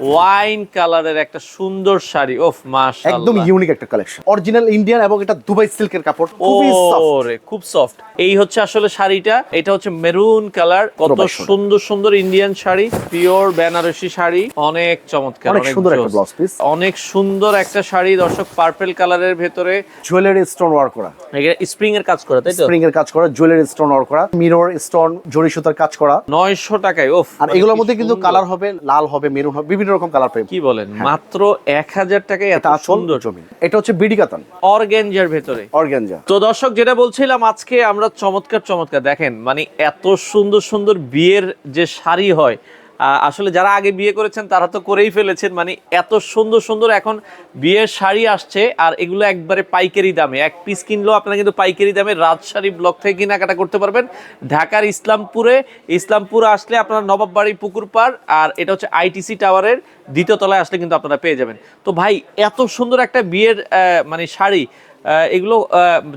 Wine কালারের একটা সুন্দর শাড়ি। ওফ মাশাআল্লাহ। একদম ইউনিক একটা কালেকশন অরিজিনাল ইন্ডিয়ান এবং এটা দুবাই সিল্কের কাপড়। খুবই খুব সফট এই হচ্ছে আসলে শাড়িটা। এটা হচ্ছে মেরুন কালার কত সুন্দর সুন্দর ইন্ডিয়ান শাড়ি। পিওর বেনারসি শাড়ি। অনেক চমৎকার অনেক সুন্দর একটা ব্লাউজ পিস অনেক সুন্দর একটা শাড়ি। দর্শক পার্পল কালারের ভেতরে। জুয়েলারি স্টোন ওয়ার্ক করা। স্প্রিং এর কাজ করা তাই তো? স্প্রিং এর কাজ করা জুয়েলারি স্টোন ওয়ার্ক করা মিরর স্টোন জরি সুতার কাজ করা। নয়শো টাকায় ওফ আর মানে এগুলোর মধ্যে কিন্তু কালার হবে লাল হবে মেরুন হবে বিভিন্ন রকম কালার পাই কি বলেন? মাত্র এক হাজার টাকায় এত সুন্দর। জমি। এটা হচ্ছে বিডি কাতান। অর্গেঞ্জার ভেতরে। অর্গানজা তো দর্শক যেটা বলছিলাম আজকে আমরা চমৎকার চমৎকার। দেখেন মানে এত সুন্দর সুন্দর বিয়ের যে শাড়ি হয় আসলে যারা আগে বিয়ে করেছেন, তারা তো করেই ফেলেছেন। মানে এত সুন্দর সুন্দর এখন বিয়ের শাড়ি আসছে, আর এগুলো একবারে পাইকারি দামে। এক পিস কিনলেও আপনারা কিন্তু পাইকারি দামে রাজশাড়ি ব্লক থেকে কেনাকাটা করতে পারবেন। ঢাকার ইসলামপুরে, ইসলামপুর আসলে আপনারা নবাববাড়ি পুকুর পার আর এটা হচ্ছে আইটিসি টাওয়ারের দ্বিতীয় তলায় আসলে কিন্তু আপনারা পেয়ে যাবেন। তো ভাই, এত সুন্দর একটা বিয়ের মানে শাড়ি এগুলো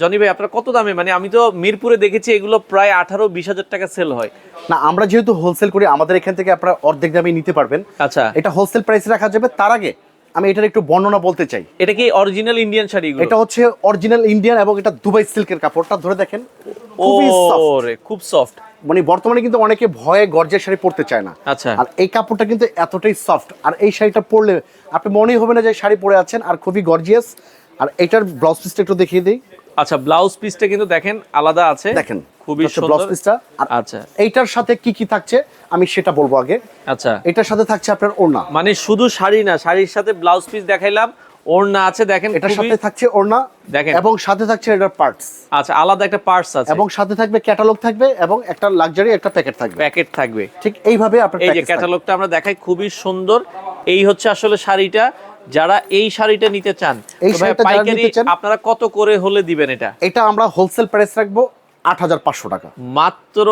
জনি ভাই আপনার কত দামে? মানে আমি তো মিরপুরে দেখেছি এগুলো প্রায় আঠারো বিশ হাজার টাকা সেল হয়। না আমরা যেহেতু হোলসেল করি আমাদের এখান থেকে আপনারা অর্ধেক দামে নিতে পারবেন। আচ্ছা। এটা হোলসেল প্রাইসে রাখা যাবে। তার আগে আমি এটার একটু বর্ণনা বলতে চাই। এটা কি অরিজিনাল ইন্ডিয়ান শাড়ি এটা হচ্ছে অরিজিনাল ইন্ডিয়ান এবং এটা দুবাই সিল্কের কাপড়টা ধরে দেখেন। ও রে খুব সফট মানে বর্তমানে কিন্তু অনেকে ভয়ে গর্জের শাড়ি পরতে চায় না। আচ্ছা। আর এই কাপড়টা কিন্তু এতটাই সফট আর এই শাড়িটা পরলে আপনি মনেই হবে না যে শাড়ি পরে আছেন আর খুবই গর্জিয়াস আর এটার ব্লাউজ পিসটা একটু দেখিয়ে দিই। আচ্ছা ব্লাউজ পিসটা কিন্তু দেখেন আলাদা আছে। দেখেন খুবই সুন্দর। ব্লাউজ পিসটা আচ্ছা। এইটার সাথে কি কি থাকছে আমি সেটা বলব আগে। আচ্ছা। এটার সাথে থাকছে আপনার ওড়না। মানে শুধু শাড়ি না শাড়ির সাথে ব্লাউজ পিস দেখাইলাম। ওড়না আছে দেখেন এটার সাথে থাকছে ওড়না দেখেন। এবং সাথে থাকছে এটার পার্টস আচ্ছা আলাদা একটা পার্টস আছে। এবং সাথে থাকবে ক্যাটালগ থাকবে এবং একটা লাক্সারি একটা প্যাকেট থাকবে। প্যাকেট থাকবে। ঠিক এইভাবে আপনার এই যে ক্যাটালগটা আমরা দেখাই খুবই সুন্দর। এই হচ্ছে আসলে শাড়িটা। যারা এই শাড়িটা নিতে চান এই শাড়িটা পাইকারি আপনারা কত করে হলে দিবেন এটা? এটা আমরা হোলসেল প্রাইস রাখব আট হাজার পাঁচশো টাকা। মাত্র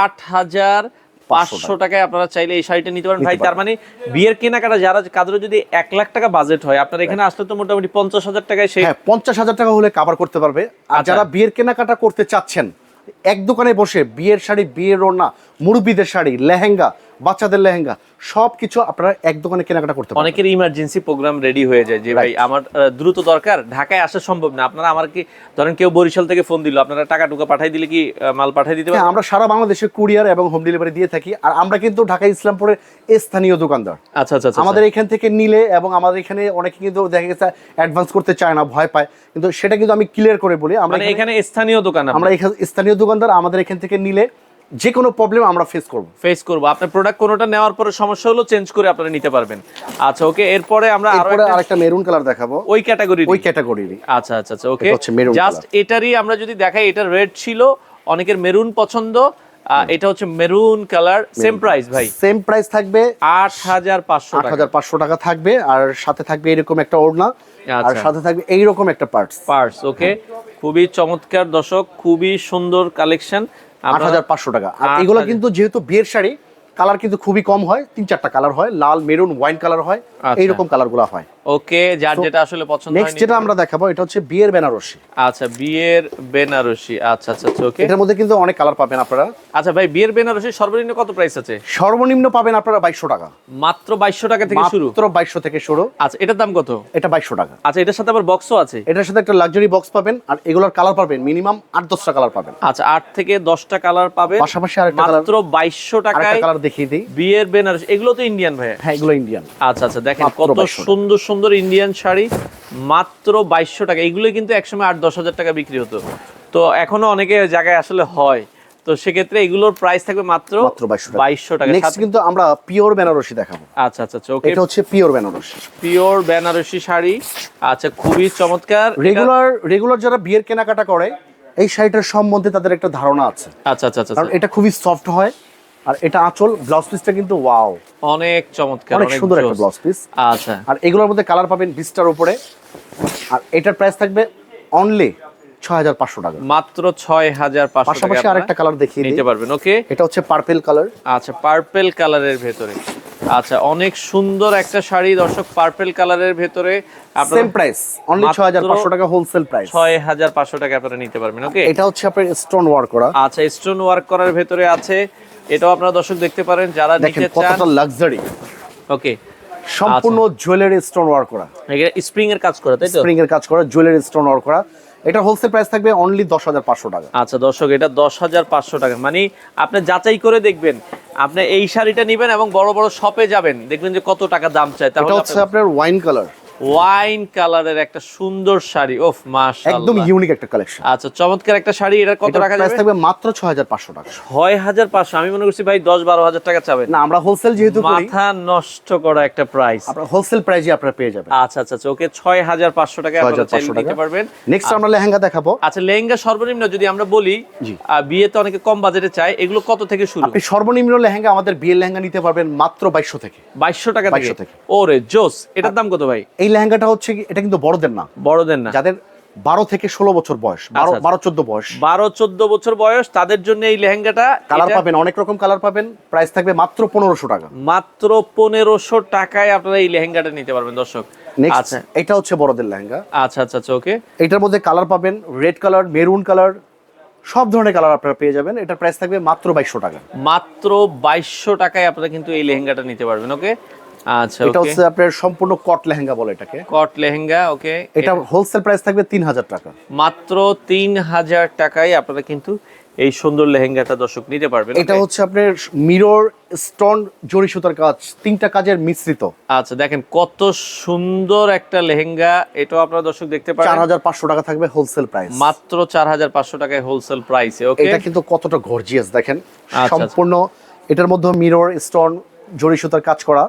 আট হাজার পাঁচশো টাকায় আপনারা চাইলে এই শাড়িটা নিতে পারেন। ভাই তার মানে বিয়ের কেনাকাটা যারা কাদের যদি এক লাখ টাকা বাজেট হয় আপনার এখানে আসলে তো মোটামুটি পঞ্চাশ হাজার টাকায় সেই হ্যাঁ পঞ্চাশ হাজার টাকা হলে কাভার করতে পারবে। আর আচ্ছা। যারা বিয়ের কেনাকাটা করতে চাচ্ছেন এক দোকানে বসে বিয়ের শাড়ি বিয়ের ওড়না মুরব্বীদের শাড়ি লেহেঙ্গা বাচ্চাদের লেহেঙ্গা সব কিছু আপনারা এক দোকানে কেনাকাটা করতে অনেকের ইমার্জেন্সি প্রোগ্রাম রেডি হয়ে যায় যে ভাই আমার দ্রুত দরকার ঢাকায় আসা সম্ভব না। আপনারা আমার কি ধরেন কেউ বরিশাল থেকে ফোন দিল আপনারা টাকা টুকা পাঠাই দিলে কি মাল পাঠাই দিতে হ্যাঁ পারেন আমরা সারা বাংলাদেশে কুরিয়ার এবং হোম ডেলিভারি দিয়ে থাকি আর আমরা কিন্তু ঢাকা ইসলামপুরের স্থানীয় দোকানদার। আচ্ছা আচ্ছা আচ্ছা আমাদের এখান থেকে নিলে এবং আমাদের এখানে অনেকে কিন্তু দেখা গেছে অ্যাডভান্স করতে চায় না ভয় পায়। কিন্তু সেটা কিন্তু আমি ক্লিয়ার করে বলি আমরা মানে এখানে স্থানীয় দোকান আমরা এখানে স্থানীয় দোকানদার আমাদের এখান থেকে নিলে যে কোনো প্রবলেম আমরা ফেস করব। ফেস করব। আপনার প্রোডাক্ট কোনোটা নেওয়ার পরে সমস্যা হলো চেঞ্জ করে আপনারা নিতে পারবেন। আচ্ছা ওকে এরপরে আমরা আরও আরেকটা মেরুন কালার দেখাবো। ওই ক্যাটাগরি ওই ক্যাটাগরিরই আচ্ছা আচ্ছা আচ্ছা ওকে এটা হচ্ছে maroon জাস্ট এটারই আমরা যদি দেখাই এটা রেড ছিল অনেকের মেরুন পছন্দ। এটা হচ্ছে মেরুন কালার সেম প্রাইস ভাই। সেম প্রাইস থাকবে। আট হাজার পাঁচশো আট হাজার পাঁচশো টাকা থাকবে আর সাথে থাকবে এরকম একটা ওড়না। আর আচ্ছা। সাথে থাকবে এইরকম একটা পার্টস পার্স ওকে খুবই চমৎকার দর্শক খুবই সুন্দর কালেকশন আট হাজার পাঁচশো টাকা। আর এগুলো কিন্তু যেহেতু বিয়ের শাড়ি কালার কিন্তু খুবই কম হয় তিন চারটা কালার হয় লাল মেরুন ওয়াইন কালার হয় এইরকম এইরকম কালারগুলো হয়। ওকে যার যেটা আসলে পছন্দ নেক্সট হয় যেটা আমরা দেখাবো এটা হচ্ছে বিয়ের বেনারসি। আচ্ছা বিয়ের বেনারসি। আচ্ছা আচ্ছা আচ্ছা ওকে। এটার মধ্যে কিন্তু অনেক কালার পাবেন আপনারা। আচ্ছা ভাই বিয়ের বেনারসি সর্বনিম্ন কত প্রাইস আছে? সর্বনিম্ন পাবেন আপনারা বাইশশো টাকা। মাত্র বাইশশো টাকা থেকে শুরু? মাত্র বাইশশো থেকে শুরু। আচ্ছা এটার দাম কত? এটা বাইশশো টাকা। আচ্ছা এটার সাথে আবার বক্সও আছে? এটার সাথে একটা লাক্সারি বক্স পাবেন আর এগুলোর কালার পাবেন মিনিমাম আট দশটা কালার পাবেন। আচ্ছা আট থেকে দশটা কালার পাবে পাশাপাশি আরেকটা কালার মাত্র বাইশশো আরেকটা টাকায় কালার দেখিয়ে দিই। বিয়ের বেনারসি। এগুলো তো ইন্ডিয়ান ভাই হ্যাঁ এগুলো ইন্ডিয়ান আচ্ছা আচ্ছা দেখেন কত সুন্দর সুন্দর ইন্ডিয়ান শাড়ি মাত্র বাইশশো টাকা। এগুলো কিন্তু একসময় আট দশ হাজার টাকা বিক্রি হতো। তো এখনও অনেকে জায়গায় আসলে হয়। তো সেক্ষেত্রে এগুলোর প্রাইস থাকবে মাত্র মাত্র বাইশশো টাকা। নেক্সট কিন্তু আমরা পিওর বেনারসি দেখাবো। আচ্ছা আচ্ছা আচ্ছা ওকে এটা হচ্ছে পিওর বেনারসি পিওর বেনারসি শাড়ি। আচ্ছা খুবই চমৎকার। রেগুলার রেগুলার যারা বিয়ের কেনাকাটা করে এই শাড়িটার সম্বন্ধে তাদের একটা ধারণা আছে। আচ্ছা আচ্ছা আচ্ছা কারণ এটা খুবই সফট হয়। আর এটা আঁচল ব্লাউজ পিসটা কিন্তু ওয়াও অনেক চমৎকার অনেক সুন্দর একটা ব্লাউজ পিস আচ্ছা। আর এগুলোর মধ্যে কালার পাবেন বিশটার উপরে। আর এটার প্রাইস থাকবে অনলি ছয় হাজার পাঁচশো টাকা। মাত্র ছয় হাজার পাঁচশো পাশাপাশি আরেকটা কালার দেখিয়ে নিতে পারবেন ওকে এটা হচ্ছে পার্পেল কালার আচ্ছা পার্পেল কালারের ভেতরে। আচ্ছা অনেক সুন্দর একটা শাড়ি দর্শক পার্পেল কালারের ভেতরে সেম প্রাইস অনলি মাত্র ছয় হাজার পাঁচশো টাকা হোলসেল প্রাইস ছয় হাজার পাঁচশো টাকা আপনারা নিতে পারবেন ওকে এটা হচ্ছে আপনার স্টোন ওয়ার্ক করা। আচ্ছা স্টোন ওয়ার্ক করার ভেতরে আছে এটাও আপনারা দর্শক দেখতে পারেন যারা নিতে চান কতটা লাক্সারি ওকে সম্পূর্ণ জুয়েলারি স্টোন ওয়ার্ক করা। স্প্রিং এর কাজ করে তাই তো? স্প্রিং এর কাজ করা জুয়েলারি স্টোন ওয়ার্ক করা। এটা হোলসেল প্রাইস থাকবে অনলি দশ হাজার পাঁচশো টাকা। আচ্ছা দর্শক এটা দশ হাজার পাঁচশো টাকা। মানে আপনি যাচাই করে দেখবেন আপনি এই শাড়িটা নেবেন এবং বড় বড় শপে যাবেন দেখবেন যে কত টাকা দাম চায় তাহলে হচ্ছে আপনার ওয়াইন কালার ওয়াইন কালারের একটা সুন্দর শাড়ি ওফ একদম ইউনিক একটা কালেকশন আচ্ছা চমৎকার একটা শাড়ি এটা কত প্রাইস যাবে? থাকবে মাত্র ছয় হাজার পাঁচশো টাকা। ছয় হাজার পাঁচশো আমি মনে করছি ভাই দশ বারো হাজার টাকা চাবেন। না আমরা হোলসেল যেহেতু করি মাথা নষ্ট করা একটা প্রাইস আপনার হোলসেল প্রাইজে আপনারা পেয়ে যাবেন। আচ্ছা আচ্ছা আচ্ছা ওকে ছয় হাজার পাঁচশো টাকা আপনারা চাইলে নিতে পারবেন। নেক্সট আমরা লেহেঙ্গা দেখাবো। আচ্ছা লেহেঙ্গা সর্বনিম্ন যদি আমরা বলি বিয়েতে অনেকে কম বাজেটে চায় এগুলো কত থেকে শুরু? আপনি সর্বনিম্ন লেহেঙ্গা আমাদের বিয়ের লেহেঙ্গা নিতে পারবেন মাত্র বাইশশো থেকে। বাইশশো টাকা থেকে? থেকে। ওরে জোস এটার দাম কত ভাই? এই লেহেঙ্গাটা হচ্ছে কি এটা কিন্তু বড়দের না। বড়দের না। যাদের বারো থেকে ষোলো বছর বয়স বারো আচ্ছা। বারো চোদ্দ বয়স। বারো চোদ্দ বছর বয়স তাদের জন্য এই লেহেঙ্গাটা কালার পাবেন অনেক রকম কালার পাবেন প্রাইস থাকবে মাত্র পনেরোশো টাকা। মাত্র পনেরোশো টাকায় আপনারা এই লেহেঙ্গাটা নিতে পারবেন দর্শক। আচ্ছা। এটা হচ্ছে বড়দের লেহেঙ্গা। আচ্ছা আচ্ছা আচ্ছা ওকে। এটার মধ্যে কালার পাবেন রেড কালার মেরুন কালার সব ধরনের কালার আপনারা পেয়ে যাবেন। এটার প্রাইস থাকবে মাত্র বাইশশো টাকা। মাত্র বাইশশো টাকায় আপনারা কিন্তু এই লেহেঙ্গাটা নিতে পারবেন ওকে? আচ্ছা এটা হচ্ছে আপনার সম্পূর্ণ কট লেহেঙ্গা বলে এটাকে। কট লেহেঙ্গা ওকে এটা হোলসেল প্রাইস থাকবে তিন হাজার টাকা। মাত্র তিন হাজার টাকায় আপনারা কিন্তু এই সুন্দর লেহেঙ্গাটা দর্শক নিতে পারবেন এটা হচ্ছে আপনার মিরর স্টোন জরি সুতার কাজ তিনটা কাজের মিশ্রিত। আচ্ছা দেখেন কত সুন্দর একটা লেহেঙ্গা এটাও আপনারা দর্শক দেখতে চার পারেন। হাজার পাঁচশো টাকা থাকবে হোলসেল প্রাইস মাত্র চার হাজার পাঁচশো টাকায় হোলসেল প্রাইসে ওকে এটা কিন্তু কতটা গর্জিয়াস দেখেন। আচ্ছা। সম্পূর্ণ এটার মধ্যে মিরর স্টোন জরি সুতার কাজ করা।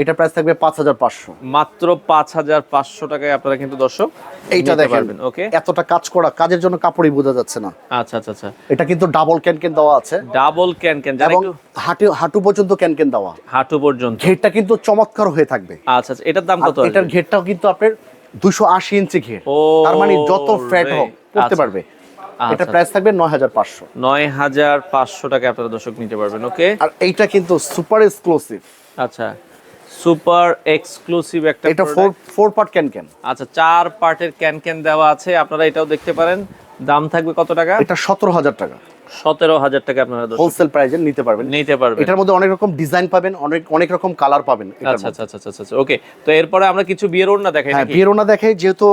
এটা প্রাইস থাকবে পাঁচ হাজার পাঁচশো। মাত্র পাঁচ হাজার পাঁচশো টাকায় আপনারা কিন্তু দর্শক এইটা দেখেন ওকে এতটা কাজ করা কাজের জন্য কাপড়ই বোঝা যাচ্ছে না। আচ্ছা আচ্ছা আচ্ছা। এটা কিন্তু ডাবল ক্যান ক্যান দেওয়া আছে। ডাবল ক্যান ক্যান এবং হাঁটু হাঁটু পর্যন্ত ক্যান ক্যান দেওয়া। হাঁটু পর্যন্ত। ঘেরটা কিন্তু চমৎকার হয়ে থাকবে। আচ্ছা আচ্ছা এটার দাম কত এটার ঘেরটাও কিন্তু আপনার দুশো আশি ইঞ্চি ঘের। তার মানে যত ফ্যাট হোক করতে আচ্ছা। পারবে। এটা আচ্ছা। প্রাইস থাকবে নয় হাজার পাঁচশো। নয় হাজার পাঁচশো টাকা আপনারা দর্শক নিতে পারবেন ওকে আর এইটা কিন্তু সুপার এক্সক্লুসিভ আচ্ছা। সুপার এক্সক্লুসিভ একটা এটা ফোর ফোর পার্ট ক্যান ক্যান আচ্ছা চার পার্টের ক্যান ক্যান দেওয়া আছে আপনারা এটাও দেখতে পারেন। দাম থাকবে কত টাকা? এটা সতেরো হাজার টাকা। সতেরো হাজার টাকা আপনারা হোলসেল প্রাইজে নিতে পারবেন। নিতে পারবেন। এটার মধ্যে অনেক রকম ডিজাইন পাবেন অনেক অনেক রকম কালার পাবেন আচ্ছা আচ্ছা আচ্ছা আচ্ছা ওকে। তো এরপরে আমরা কিছু বিয়ের ওড়না দেখাই হ্যাঁ বিয়ের ওড়না দেখাই যেহেতু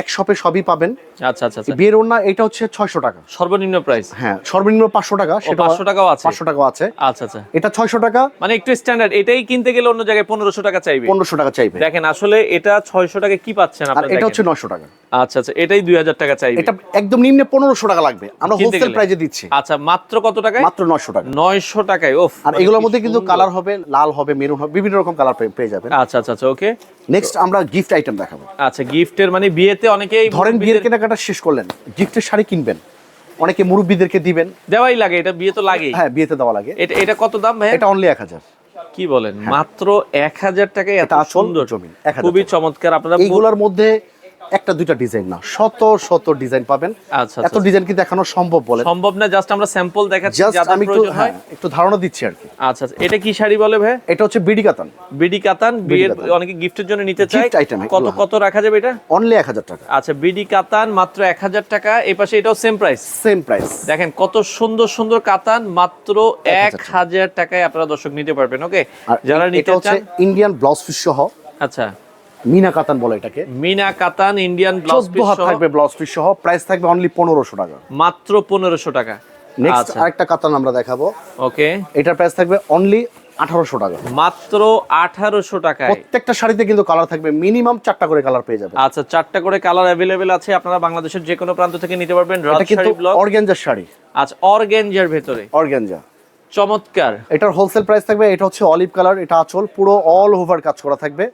এক শপে সবই পাবেন। আচ্ছা আচ্ছা আচ্ছা। বিয়ের ওড়না এটা হচ্ছে ছয়শো টাকা। সর্বনিম্ন প্রাইস হ্যাঁ সর্বনিম্ন পাঁচশো টাকা সেটা পাঁচশো টাকাও আছে? পাঁচশো টাকাও আছে। আচ্ছা আচ্ছা। এটা ছয়শো টাকা। মানে একটু স্ট্যান্ডার্ড এটাই কিনতে গেলে অন্য জায়গায় পনেরোশো টাকা চাইবে? পনেরোশো টাকা চাইবে। দেখেন আসলে এটা ছয়শো টাকা কি পাচ্ছেন আপনারা এটা হচ্ছে নয়শো টাকা। আচ্ছা আচ্ছা এটাই দুই হাজার টাকা চাইবে। এটা একদম নিম্নে পনেরোশো টাকা লাগবে। আমরা হোলসেল প্রাইজে দিচ্ছি। আচ্ছা মাত্র কত টাকায়? মাত্র নয়শো টাকা। নয়শো টাকায় ওফ আর মানে এগুলোর মধ্যে কিন্তু কালার হবে লাল হবে মেরুন হবে বিভিন্ন রকম কালার পেয়ে যাবেন। আচ্ছা আচ্ছা আচ্ছা ওকে নেক্সট আমরা গিফট আইটেম দেখাবো। আচ্ছা গিফটের মানে বিয়েতে অনেকেই ধরেন বিয়ের কেনাকাটা শেষ করলেন গিফটের শাড়ি কিনবেন অনেকে মুরব্বীদেরকে দিবেন। দেওয়াই লাগে এটা বিয়ে তো লাগে হ্যাঁ বিয়েতে দেওয়া লাগে। এটা এটা কত দাম ভাই এটা অনলি এক হাজার। কি বলেন মাত্র এক হাজার টাকায় এত সুন্দর 1000 খুবই চমৎকার আপনারা এগুলোর মধ্যে একটা দুইটা ডিজাইন না শত শত ডিজাইন পাবেন। আচ্ছা এত ডিজাইন কি দেখানো সম্ভব বলে সম্ভব না জাস্ট আমরা স্যাম্পল দেখাচ্ছি জাস্ট যাদের আমি একটু হ্যাঁ, একটু ধারণা দিচ্ছি আর কি। আচ্ছা আচ্ছা। এটা কি শাড়ি বলে ভাই? এটা হচ্ছে বিডি কাতান। বিডি কাতান বিয়ের অনেকে গিফটের জন্য নিতে চায়। item, কত কত রাখা যাবে এটা? অনলি এক হাজার টাকা। আচ্ছা বিডি কাতান মাত্র এক হাজার টাকা এই পাশে এটাও সেম প্রাইস সেম প্রাইস দেখেন কত সুন্দর সুন্দর কাতান মাত্র এক 1000 হাজার টাকায় আপনারা দর্শক নিতে পারবেন ওকে যারা এটা নিতে হচ্ছে চান ইন্ডিয়ান ব্লাউজ পিস সহ। আচ্ছা। মিনা কাতান বলে এটাকে। মিনা কাতান ইন্ডিয়ান ব্লাউজ চোদ্দ হাত থাকবে ব্লাউজ পিস সহ। প্রাইস থাকবে অনলি পনেরোশো টাকা। মাত্র পনেরোশো টাকা। নেক্সট আচ্ছা। আরেকটা কাতান আমরা দেখাবো। ওকে এটার প্রাইস থাকবে অনলি আঠারোশো টাকা। মাত্র আঠারোশো টাকায়। প্রত্যেকটা শাড়িতে কিন্তু কালার থাকবে। মিনিমাম চারটা করে কালার পেয়ে যাবে আচ্ছা চারটা করে কালার অ্যাভেলেবেল আছে। আপনারা বাংলাদেশের যে কোনো প্রান্ত থেকে নিতে পারবেন ব্লক শাড়ি। আচ্ছা অর্গেঞ্জার ভেতরে। অর্গ্যানজা চমৎকার। এটার হোলসেল প্রাইস থাকবে। এটা হচ্ছে অলিভ কালার এটা আঁচল। পুরো অল ওভার কাজ করা থাকবে।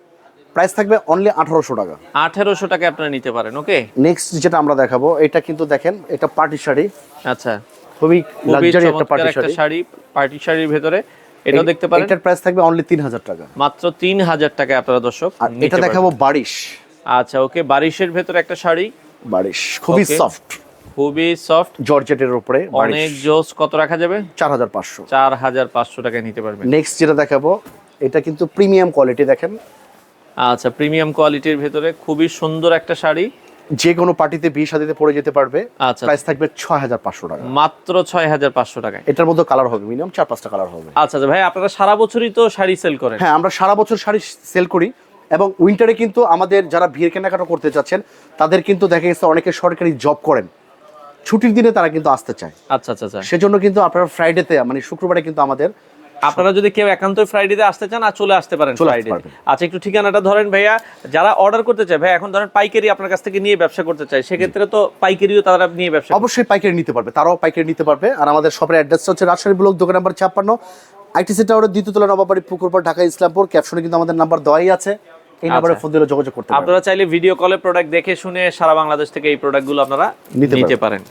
প্রাইস থাকবে অনলি আঠারোশো টাকা। আঠেরোশো টাকা আপনারা নিতে পারেন ওকে নেক্সট যেটা আমরা দেখাবো এটা কিন্তু দেখেন এটা পার্টি শাড়ি। আচ্ছা। খুবই লাক্সারি একটা পার্টি শাড়ি। শাড়ি পার্টি শাড়ির ভেতরে। এটাও দেখতে পারেন। এটার প্রাইস থাকবে অনলি তিন হাজার টাকা। মাত্র তিন হাজার টাকায় আপনারা দর্শক আর এটা দেখাবো বারিশ। আচ্ছা ওকে বারিশের ভেতরে একটা শাড়ি। বারিশ খুবই সফট খুবই সফট জর্জেটের উপরে অনেক জোস কত রাখা যাবে? চার হাজার পাঁচশো। চার হাজার পাঁচশো টাকায় নিতে পারবেন। নেক্সট যেটা দেখাবো এটা কিন্তু প্রিমিয়াম কোয়ালিটি দেখেন। আচ্ছা প্রিমিয়াম কোয়ালিটির ভেতরে খুবই সুন্দর একটা শাড়ি। যে কোনো পার্টিতে বিয়ে শাদিতে পরে যেতে পারবে। আচ্ছা। প্রাইস থাকবে ছয় হাজার পাঁচশো টাকা। মাত্র ছয় হাজার পাঁচশো টাকা এটার মধ্যে কালার হবে মিনিমাম চার পাঁচটা কালার হবে। আচ্ছা আচ্ছা ভাই আপনারা সারা বছরই তো শাড়ি সেল করেন। হ্যাঁ আমরা সারা বছর শাড়ি সেল করি এবং উইন্টারে কিন্তু আমাদের যারা বিয়ের কেনাকাটা করতে চাচ্ছেন তাদের কিন্তু দেখা গেছে অনেকে সরকারি জব করেন। ছুটির দিনে তারা কিন্তু আসতে চায়। আচ্ছা আচ্ছা আচ্ছা। সেজন্য কিন্তু আপনারা ফ্রাইডেতে মানে শুক্রবারে কিন্তু আমাদের আপনারা যদি কেউ একান্ত ফ্রাইডেতে আসতে চান আর চলে আসতে পারেন ফ্রাইডে আচ্ছা একটু ঠিকানাটা ধরেন ভাইয়া যারা অর্ডার করতে চায় ভাই এখন ধরেন পাইকারি আপনার কাছ থেকে নিয়ে ব্যবসা করতে চায় সেক্ষেত্রে তো পাইকারিও তারা নিয়ে ব্যবসা অবশ্যই পাইকারি নিতে পারবে তারাও পাইকারি নিতে পারবে। আর আমাদের শপের অ্যাড্রেসটা হচ্ছে রাজশাহী ব্লক দোকান নাম্বার ছাপ্পান্ন। আইটি আইটিসি টাওয়ারের দ্বিতীয়তলা নবাবাড়ি পুকুরপাড় ঢাকা ইসলামপুর। ক্যাপশনে কিন্তু আমাদের নাম্বার দেওয়াই আছে। এই নাম্বারে আচ্ছা। ফোন দিলে যোগাযোগ করতে আপনারা চাইলে ভিডিও কলে প্রোডাক্ট দেখে শুনে সারা বাংলাদেশ থেকে এই প্রোডাক্টগুলো আপনারা নিতে পারেন।